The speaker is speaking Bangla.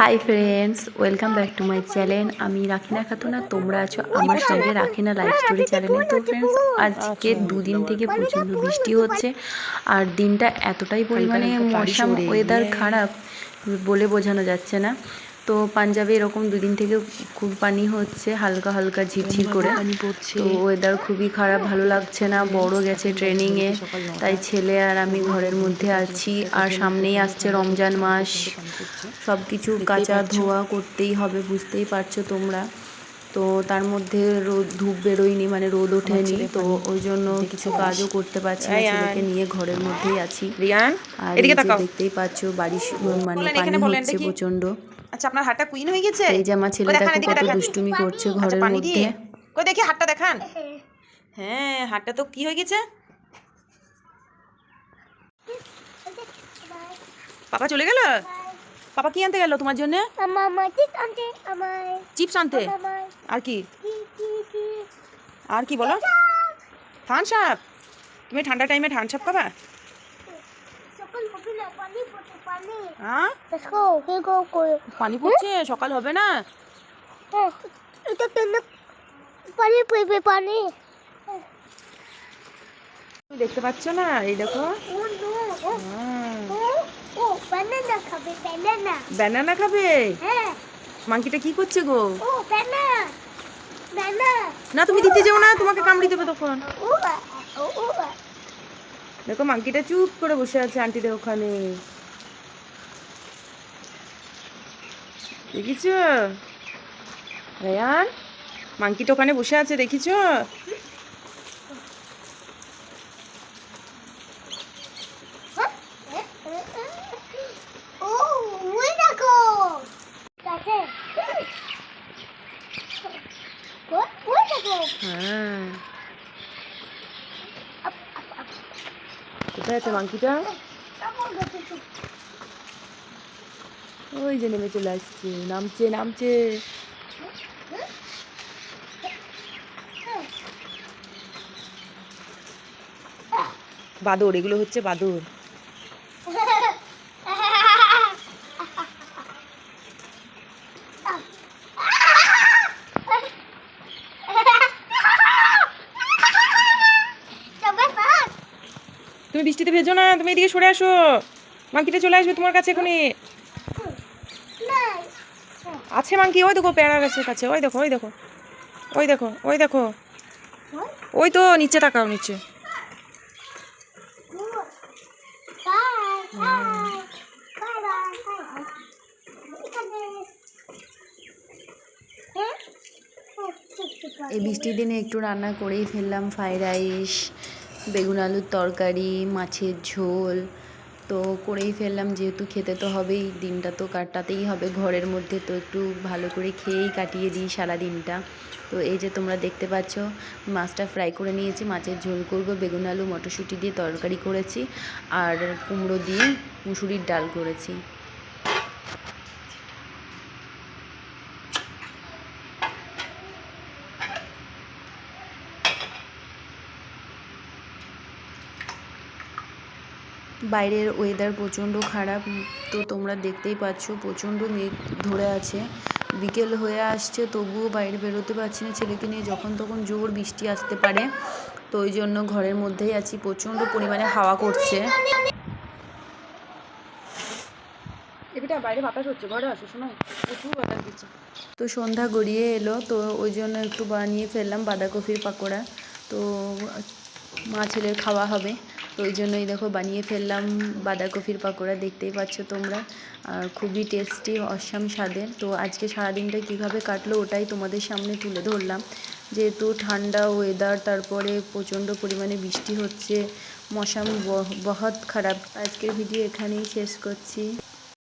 Hi friends welcome back to my channel আমি রাখিনা খাতুন আর তোমরা আছো আমার সঙ্গে রাখিনা লাইফ স্টোরি চ্যানেলে তো ফ্রেন্ডস আজকে দুদিন থেকে প্রচণ্ড বৃষ্টি হচ্ছে আর দিনটা এতটাই পরিমাণে মৌসুম ওয়েদার খারাপ বলে বোঝানো যাচ্ছে না। তো পাঞ্জাবে এরকম দুদিন থেকে খুব পানি হচ্ছে হালকা হালকা ঝিরঝির করে। তো ওয়েদার খুবই খারাপ ভালো লাগছে না বড় গেছে ট্রেনিংয়ে তাই ছেলে আর আমি ঘরের মধ্যে আছি। আর সামনেই আসছে রমজান মাস। সব কিছু কাঁচা ধোয়া করতেই হবে বুঝতেই পারছ তোমরা। তো তার মধ্যে রোদ ধূপ বেরোয়নি মানে রোদ ওঠেনি। তো ওই জন্য কিছু কাজও করতে পারছি না। ছেলেকে নিয়ে ঘরের মধ্যেই আছি। আর দেখতেই পাচ্ছো বাড়ি মানে পানি হচ্ছে দেখি। আচ্ছা আপনার হাতটা কুইন হয়ে গেছে? এই যে আমার ছেলে দেখো কত দুষ্টুমি করছে আচ্ছা ঘরের মধ্যে। কই দেখি হাতটা দেখান। হ্যাঁ। হাতটা তো কি হয়ে গেছে? পাপা চলে গেল? পাপা কি আনতে গেল তোমার জন্য? চিপস আনতে আর কি? আর কি বলো? থানস আপ তুমি ঠান্ডা টাইমে থানস আপ খাবা সকাল হবে না পানি পড়ছে পানি হ্যাঁ. পানি পড়ছে? সকাল হবে না? হ্যাঁ। এটা পানি পড়বে পানি। দেখতে পাচ্ছ না? এই দেখো। হ্যাঁ। ব্যানানা খাবে হ্যাঁ। মাংকিটা কি করছে গো? না তুমি দিতে যাও না তোমাকে কামড়ি দেবে তখন। দেখো মাংকিটা চুপ করে বসে আছে আন্টিদের ওখানে। দেখিছ? রায়ান? মাংকিটা ওখানে বসে আছে দেখিছ? হ্যাঁ। কোথায় আছে মাংকিটা? ওই যে নেমে চলে আসছে, নামছে নামছে। বাদর, এগুলো হচ্ছে বাদর। তুমি বৃষ্টিতে ভেজো না, তুমি এদিকে সরে আসো। মাংকিটা চলে আসবে তোমার কাছে এখনই। আছে মাংকি, ওই দেখো প্যারা গাছের কাছে, ওই দেখো ওই দেখো ওই দেখো ওই দেখো। ওই তো নিচে তাকাও, নিচে। এই বৃষ্টির দিনে একটু রান্না করেই ফেললাম, ফ্রাইড রাইস, বেগুন আলুর তরকারি, মাছের ঝোল। তো করেই ফেললাম, যেহেতু খেতে তো হবেই, দিনটা তো কাটাতেই হবে ঘরের মধ্যে, তো একটু ভালো করে খেয়েই কাটিয়ে দিই সারা দিনটা তো এই যে তোমরা দেখতে পাচ্ছ, মাছটা ফ্রাই করে নিয়েছি, মাছের ঝোল করব, বেগুন, আলু, মটরশুঁটি দিয়ে তরকারি করেছি, আর কুমড়ো দিয়ে মুসুরির ডাল করেছি। বাইরের ওয়েদার প্রচণ্ড খারাপ তো তোমরা দেখতেই পাচ্ছ প্রচণ্ড মেঘ ধরে আছে। বিকেল হয়ে আসছে তবুও বাইরে বেরোতে পারছি না ছেলেকে নিয়ে। যখন তখন জোর বৃষ্টি আসতে পারে তো ওই জন্য ঘরের মধ্যেই আছি। প্রচণ্ড পরিমাণে হাওয়া করছে। এটা বাইরে বাতাস হচ্ছে ঘরে আসো শোনো প্রচুর বাতাস দিচ্ছে। তো সন্ধ্যা গড়িয়ে এলো তো ওই জন্য একটু বানিয়ে ফেললাম বাঁধাকপির পাকোড়া। তো মা ছেলের খাওয়া হবে। তো ওই জন্যই দেখো বানিয়ে ফেললাম বাঁধাকপির পাকোড়া, দেখতেই পাচ্ছ তোমরা। আর খুবই টেস্টি, অসাম স্বাদের। তো আজকে সারাদিনটা কীভাবে কাটলো ওটাই তোমাদের সামনে তুলে ধরলাম। যেহেতু ঠান্ডা ওয়েদার তারপরে প্রচণ্ড পরিমাণে বৃষ্টি হচ্ছে মশাম বহৎ খারাপ। আজকের ভিডিও এখানেই শেষ করছি।